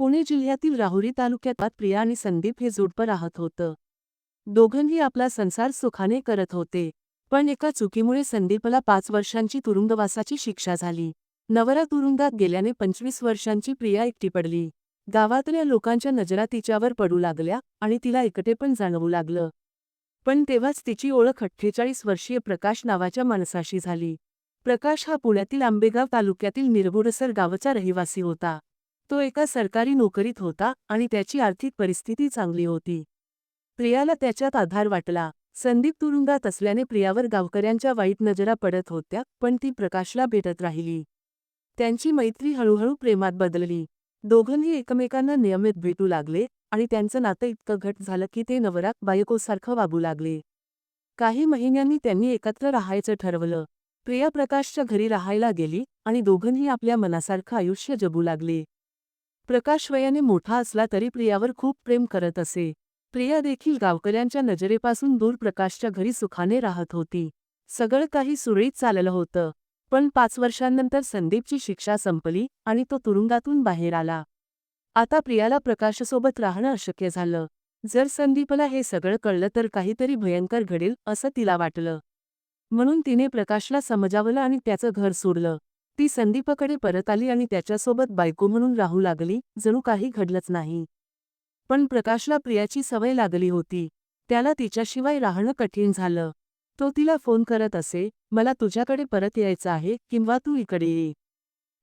पुणे जिल्ह्यातील राहुरी तालुक्यात प्रिया आणि संदीप हे जोडपं राहत होतं. दोघंही आपला संसार सुखाने करत होते पण एका चुकीमुळे संदीपला पाच वर्षांची तुरुंगवासाची शिक्षा झाली. नवरा तुरुंगात गेल्याने पंचवीस वर्षांची प्रिया एकटी पडली. गावातल्या लोकांच्या नजरा तिच्यावर पडू लागल्या आणि तिला एकटे पण जाणवू लागलं. पण तेव्हाच तिची ओळख अठ्ठेचाळीस वर्षीय प्रकाश नावाच्या माणसाशी झाली. प्रकाश हा पुण्यातील आंबेगाव तालुक्यातील निरगुडसर गावचा रहिवासी होता. तो एका सरकारी नोकरीत होता आणि त्याची आर्थिक परिस्थिती चांगली होती. प्रियाला त्याच्यात आधार वाटला. संदीप तुरुंगात असल्याने प्रियावर गावकऱ्यांच्या वाईट नजरा पडत होत्या पण ती प्रकाशला भेटत राहिली. त्यांची मैत्री हळूहळू प्रेमात बदलली. दोघंही एकमेकांना नियमित भेटू लागले आणि त्यांचं नातं इतकं घट झालं की ते नवराक बायकोसारखं वागू लागले. काही महिन्यांनी त्यांनी एकत्र राहायचं ठरवलं. प्रिया प्रकाशच्या घरी राहायला गेली आणि दोघंही आपल्या मनासारखं आयुष्य जगू लागले. प्रकाश वयाने मोठा असला तरी प्रियावर खूप प्रेम करत असे. प्रिया देखील गावकऱ्यांच्या नजरेपासून दूर प्रकाशच्या घरी सुखाने राहत होती. सगळं काही सुरळीत चाललं होतं. पण पाच वर्षांनंतर संदीपची शिक्षा संपली आणि तो तुरुंगातून बाहेर आला. आता प्रियाला प्रकाशसोबत राहणं अशक्य झालं. जर संदीपला हे सगळं कळलं तर काहीतरी भयंकर घडेल असं तिला वाटलं. म्हणून तिने प्रकाशला समजावलं आणि त्याचं घर सोडलं. ती संदीपकडे परत आली आणि त्याच्यासोबत बायको म्हणून राहू लागली जणू काही घडलंच नाही. पण प्रकाशला प्रियाची सवय लागली होती. त्याला तिच्याशिवाय राहणं कठीण झालं. तो तिला फोन करत असे मला तुझ्याकडे परत यायचं आहे किंवा तू इकडे ये.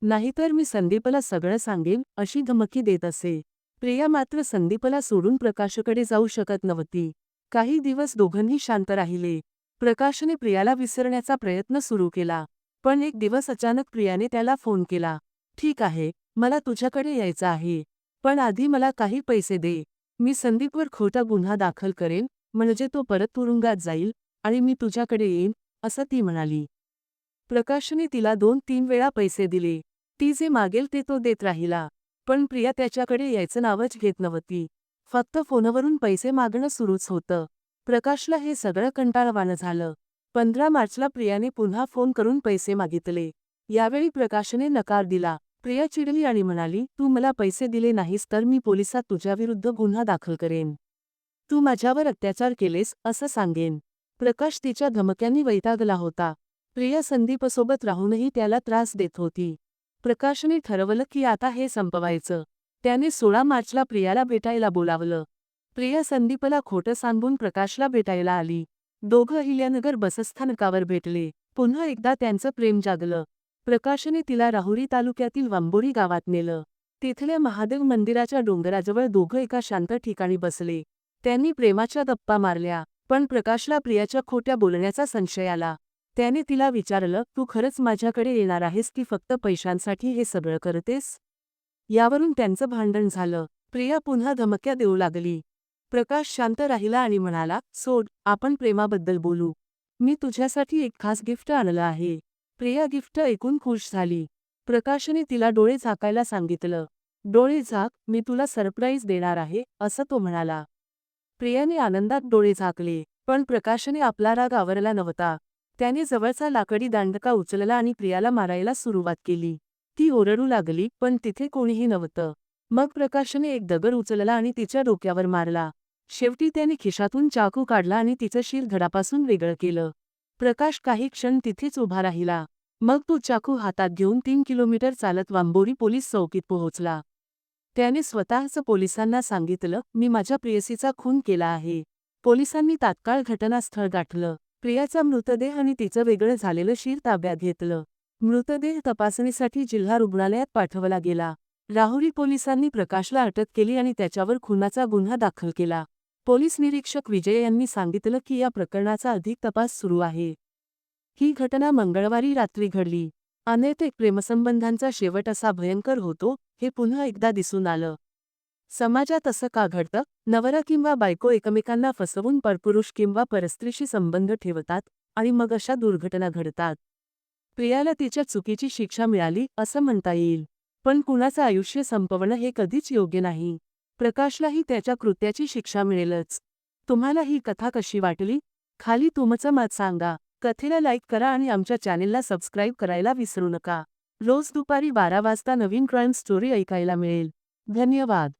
नाहीतर मी संदीपला सगळं सांगेन अशी धमकी देत असे. प्रिया मात्र संदीपला सोडून प्रकाशकडे जाऊ शकत नव्हती. काही दिवस दोघंही शांत राहिले. प्रकाशने प्रियाला विसरण्याचा प्रयत्न सुरू केला. पण एक दिवस अचानक प्रियाने त्याला फोन केला. ठीक आहे मला तुझ्याकडे यायचं आहे. पण आधी मला काही पैसे दे. मी संदीपवर खोटा गुन्हा दाखल करेन म्हणजे तो परत तुरुंगात जाईल आणि मी तुझ्याकडे येईन असं ती म्हणाली. प्रकाशने तिला दोन तीन वेळा पैसे दिले. ती जे मागेल ते तो देत राहिला. पण प्रिया त्याच्याकडे यायचं नावच घेत नव्हती. फक्त फोनवरून पैसे मागणं सुरूच होतं. प्रकाशला हे सगळं कंटाळवाणं झालं. पंधरा मार्चला प्रियाने पुन्हा फोन करून पैसे मागितले. यावेळी प्रकाशने नकार दिला. प्रिया चिडली आणि म्हणाली तू मला पैसे दिले नाहीस तर मी पोलिसात तुझ्याविरुद्ध गुन्हा दाखल करेन. तू माझ्यावर अत्याचार केलेस असं सांगेन. प्रकाश तिच्या धमक्यांनी वैतागला होता. प्रिया संदीपसोबत राहूनही त्याला त्रास देत होती. प्रकाशने ठरवलं की आता हे संपवायचं. त्याने सोळा मार्चला प्रियाला भेटायला बोलावलं. प्रिया संदीपला खोटं सांगून प्रकाशला भेटायला आली. दोघं अहिल्यानगर बसस्थानकावर भेटले. पुन्हा एकदा त्यांचं प्रेम जागलं. प्रकाशने तिला राहुरी तालुक्यातील वांबोरी गावात नेलं. तिथल्या महादेव मंदिराच्या डोंगराजवळ दोघं एका शांत ठिकाणी बसले. त्यांनी प्रेमाच्या गप्पा मारल्या पण प्रकाशला प्रियाच्या खोट्या बोलण्याचा संशय आला. त्याने तिला विचारलं तू खरंच माझ्याकडे येणार आहेस की फक्त पैशांसाठी हे सगळं करतेस? यावरून त्यांचं भांडण झालं. प्रिया पुन्हा धमक्या देऊ लागली. प्रकाश शांत राहिला आणि म्हणाला सोड आपण प्रेमाबद्दल बोलू. मी तुझ्यासाठी एक खास गिफ्ट आणलं आहे. प्रिया गिफ्ट ऐकून खुश झाली. प्रकाशने तिला डोळे झाकायला सांगितलं. डोळे झाक मी तुला सरप्राईज देणार आहे असं तो म्हणाला. प्रियाने आनंदात डोळे झाकले पण प्रकाशने आपला राग आवरला नव्हता. त्याने जवळचा लाकडी दांडका उचलला आणि प्रियाला मारायला सुरुवात केली. ती ओरडू लागली पण तिथे कोणीही नव्हतं. मग प्रकाशने एक दगड उचलला आणि तिच्या डोक्यावर मारला. शेवटी त्याने खिशातून चाकू काढला आणि तिचं शिर धडापासून वेगळं केलं. प्रकाश काही क्षण तिथेच उभा राहिला. मग तो चाकू हातात घेऊन तीन किलोमीटर चालत वांबोरी पोलीस चौकीत पोहोचला. त्याने स्वतःच पोलिसांना सांगितलं मी माझ्या प्रियसीचा खून केला आहे. पोलिसांनी तात्काळ घटनास्थळ गाठलं. प्रियाचा मृतदेह आणि तिचं वेगळं झालेलं शिर ताब्यात घेतलं. मृतदेह तपासणीसाठी जिल्हा रुग्णालयात पाठवला गेला. राहुरी पोलिसांनी प्रकाशला अटक केली आणि त्याच्यावर खुनाचा गुन्हा दाखल केला. पोलीस निरीक्षक विजय यांनी सांगितलं की या प्रकरणाचा अधिक तपास सुरू आहे. ही घटना मंगळवारी रात्री घडली. अनैतिक प्रेमसंबंधांचा शेवट असा भयंकर होतो हे पुन्हा एकदा दिसून आलं. समाजात असं का घडतं? नवरा किंवा बायको एकमेकांना फसवून परपुरुष किंवा परस्त्रीशी संबंध ठेवतात आणि मग अशा दुर्घटना घडतात. प्रियाला तिच्या चुकीची शिक्षा मिळाली असं म्हणता येईल. पण कुणाचं आयुष्य संपवणं हे कधीच योग्य नाही. प्रकाशलाही त्याच्या कृत्याची शिक्षा मिळेलच. तुम्हाला ही कथा कशी वाटली? खाली तुमचं मत सांगा. कथेला लाईक करा आणि आमच्या चॅनेलला सबस्क्राईब करायला विसरू नका. रोज दुपारी बारा वाजता नवीन क्राईम स्टोरी ऐकायला मिळेल. धन्यवाद.